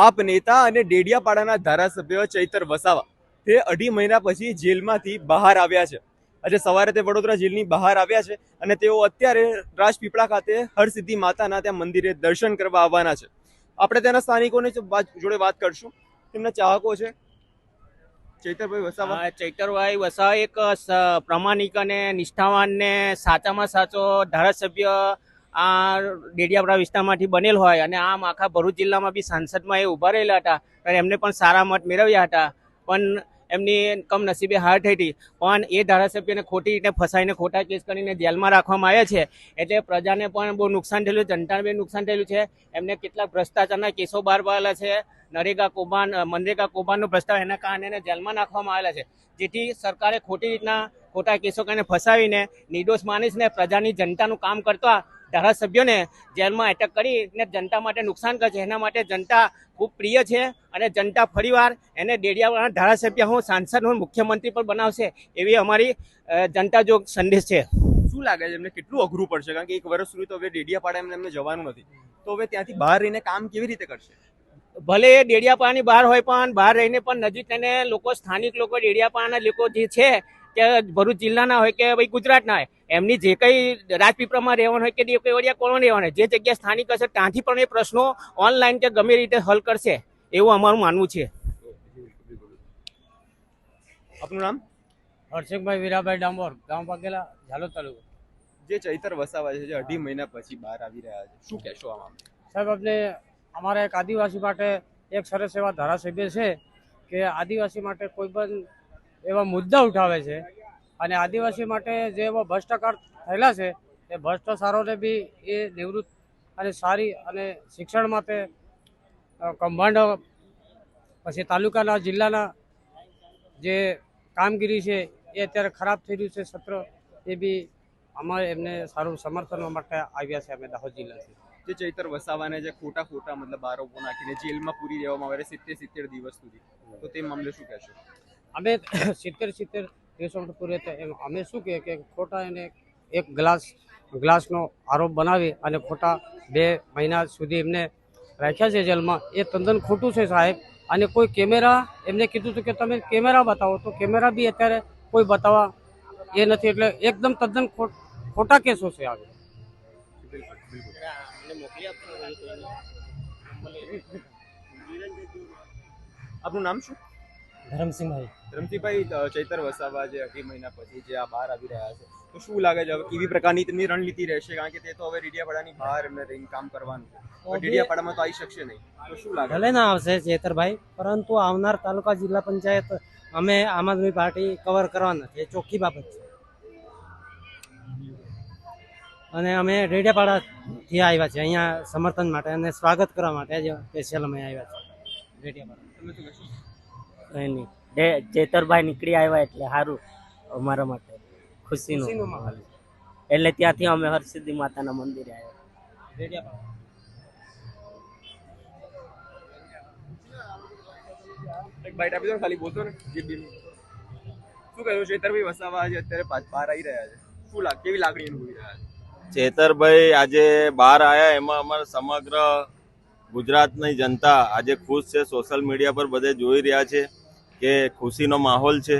આપ નેતા અને ડેડિયાપાડાના ધારાસભ્ય ચૈતર વસાવા તે અઢી મહિના પછી જેલમાંથી બહાર આવ્યા છે. આજે સવારે તે વડોદરા જેલની બહાર આવ્યા છે અને તેઓ અત્યારે રાજપીપળા ખાતે હરસિદ્ધિ માતાના ત્યાં મંદિરે દર્શન કરવા આવવાના છે. આપણે તેના સ્થાનિકોને જોડે વાત કરશું. તેમના ચાહકો છે. ચૈતરભાઈ વસાવા. ચૈતરભાઈ વસાવા એક પ્રમાણિક અને નિષ્ઠાવાન ને સાચામાં સાચો ધારાસભ્ય આ ડેડિયાપડા વિસ્તારમાંથી બનેલ હોય અને આમ આખા ભરૂચ જિલ્લામાં બી સાંસદમાં એ ઊભા રહેલા હતા અને એમને પણ સારા મત મેળવ્યા હતા. પણ એમની કમનસીબે હાર થઈ હતી. પણ એ ધારાસભ્યને ખોટી રીતે ફસાઈને ખોટા કેસ કરીને જેલમાં રાખવામાં આવ્યા છે. એટલે પ્રજાને પણ બહુ નુકસાન થયેલું જનતાને બી નુકસાન થયેલું છે. એમને કેટલાક ભ્રષ્ટાચારના કેસો બહાર પાડેલા છે. નરેગા કૌભાંડ મનરેગા કૌભાંડનો ભ્રષ્ટાચાર એના કારણે એને જેલમાં નાખવામાં આવેલા છે. જેથી સરકારે ખોટી રીતના ખોટા કેસો કરીને ફસાવીને નિર્દોષ માનીશને પ્રજાની જનતાનું કામ કરતા ધારાસભ્યોને જેલમાં એટેક કરીને જનતા માટે નુકસાન કરે છે એના માટે જનતા ખૂબ પ્રિય છે અને જનતા ફરીવાર એને ડેડિયાવાળા ધારાસભ્ય હું સાંસદ હું મુખ્યમંત્રી પણ બનાવશે એવી અમારી જનતા જો સંદેશ છે. શું લાગે છે? એમને કેટલું અઘરું પડશે? કારણ કે એક વર્ષ સુધી તો હવે ડેડિયાપાડા એમને એમને જવાનું નથી. તો હવે ત્યાંથી બહાર રહીને કામ કેવી રીતે કરશે? ભલે એ ડેડિયાપાડાની બહાર હોય પણ બહાર રહીને પણ નજીક થઈને લોકો સ્થાનિક લોકો ડેડિયાપાડાના લોકો જે છે કે ભરૂચ જિલ્લાના હોય કે ભાઈ ગુજરાતના હોય એમની જે કંઈ રાજપીપળામાં રહેવાનું હોય કે કેવડિયા કોણ રહેવાનું હોય જે જગ્યા સ્થાનિક હશે ત્યાંથી પણ એ પ્રશ્નો ઓનલાઈન કે ગમે રીતે હલ કરશે એવું અમારું માનવું છે. આપનું નામ? હર્ષકભાઈ વીરાભાઈ ડામોર ગામ વાઘેલા ઝાલોદ તાલુકો. જે ચૈતર વસાવા છે જે અઢી મહિના પછી બહાર આવી રહ્યા છે શું કહેશો આમાં? સાહેબ આપણે અમારા એક આદિવાસી માટે એક સરસ એવા ધારાસભ્ય છે કે આદિવાસી માટે કોઈ પણ એવા મુદ્દા ઉઠાવે છે. અને આદિવાસી માટે જે એવા ભ્રષ્ટાચાર થયેલા છે, એ ભ્રષ્ટાચારોને બી એ નિવૃત્ત અને સારી અને શિક્ષણ માટે કંભાંડો, પછી તાલુકાના, જિલ્લાના જે કામગીરી છે, એ અત્યારે ખરાબ થઈ રહ્યું છે સત્ર, એ બી અમારે એમને સારું સમર્થન માટે આવ્યા છે અમે દાહોદ જિલ્લાથી જે ચૈતર વસાવાને જે ખોટા ખોટા મતલબ આરોપો નાખીને જેલમાં પૂરી દેવામાં આવે સિત્તેર સિત્તેર દિવસ સુધી, તો તે મામલે શું કહેશો? અમે સિત્તેર સિત્તેર માટે પૂરે એમ અમે શું કહે કે ખોટા એને એક ગ્લાસ, ગ્લાસનો આરોપ બનાવી અને ખોટા બે મહિના સુધી એમને રાખ્યા છે જેલમાં. એ તદ્દન ખોટું છે સાહેબ. અને કોઈ કેમેરા, એમને કીધું હતું કે તમે કેમેરા બતાવો, તો કેમેરા બી અત્યારે કોઈ બતાવવા એ નથી. એટલે એકદમ તદ્દન ખોટા કેસો છે આવે આપનું નામ શું? ધરમસિંહભાઈ. ધરમસિંહભાઈ ચૈતર વસાવા જે અઢી મહિના પછી જે આ બહાર આવી રહ્યા છે તો શું લાગે છે? હવે કેવી પ્રકારની તેમની રણનીતિ રહેશે? કારણ કે તે તો હવે રેડિયાપાડાની બહાર એમને રહીને કામ કરવાનું છે. તો આવી શકશે નહીં. તો શું લાગે? ભલે ના આવશે ચેતરભાઈ પરંતુ આવનાર તાલુકા જિલ્લા પંચાયત અમે આમ આદમી પાર્ટી કવર કરવાના છે. એ ચોખ્ખી બાબત છે. અને અમે રેડિયાપાડાથી આવ્યા છે અહીંયા સમર્થન માટે અને સ્વાગત કરવા માટે જ સ્પેશિયલ અમે આવ્યા છે રેડિયાપાડા કઈ નહીં. ચેતરભાઈ નીકળી આવ્યા એટલે સારું અમારા માટે. ખુશીનો. માહોલ. એટલે ત્યાંથી અમે હરસિદ્ધિ માતાના મંદિરે આવ્યા. એક બાઈટ આપી દો ખાલી બોલતો ને જીભ શું કહ્યું? ચૈતરભાઈ વસાવા આજે અત્યારે બહાર આવી રહ્યા છે. શું લાગ કેવી લાગણી અનુભવી રહ્યા છે? ચેતરભાઈ આજે બહાર આવ્યા એમાં અમારા સમગ્ર ગુજરાતની જનતા આજે ખુશ છે. સોશિયલ મીડિયા પર બધે જોઈ રહ્યા છે કે ખુશીનો માહોલ છે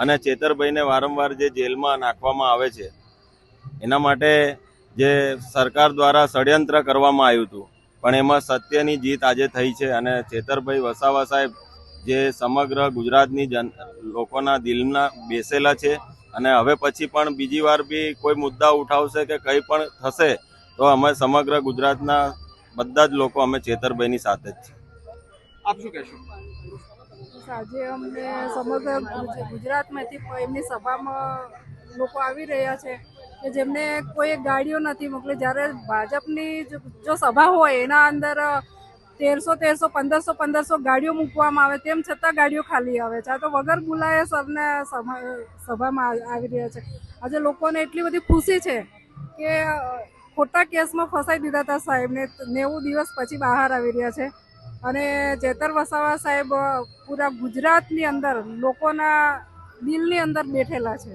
અને ચેતરભાઈને વારંવાર જે જેલમાં નાખવામાં આવે છે, એના માટે જે સરકાર દ્વારા ષડયંત્ર કરવામાં આવ્યું હતું, પણ એમાં સત્યની જીત આજે થઈ છે અને ચેતરભાઈ વસાવા સાહેબ જે સમગ્ર ગુજરાતની જન, લોકોના દિલના બેસેલા છે અને હવે પછી પણ બીજી વાર બી કોઈ મુદ્દા ઉઠાવશે કે કંઈ પણ થશે, તો અમે સમગ્ર ગુજરાતના બધા જ લોકો અમે ચેતરભાઈની સાથે જ છીએ. આપ શું કહેશો? આજે અમને સમગ્ર ગુજ- ગુજરાતમાંથી એમની સભામાં લોકો આવી રહ્યા છે કે જેમને કોઈ ગાડીઓ નથી મોકલી. જ્યારે ભાજપની જો- સભા હોય એના અંદર તેરસો તેરસો પંદરસો પંદરસો ગાડીઓ મૂકવામાં આવે તેમ છતાં ગાડીઓ ખાલી આવે છે. આ તો વગર બોલાએ સરને સભામાં આવી રહ્યા છે. આજે લોકોને એટલી બધી ખુશી છે કે ખોટા કેસમાં ફસાઈ દીધા હતા સાહેબને નેવું દિવસ પછી બહાર આવી રહ્યા છે. અને ચેતર વસાવા સાહેબ પૂરા ગુજરાતની અંદર લોકોના દિલની અંદર બેઠેલા છે.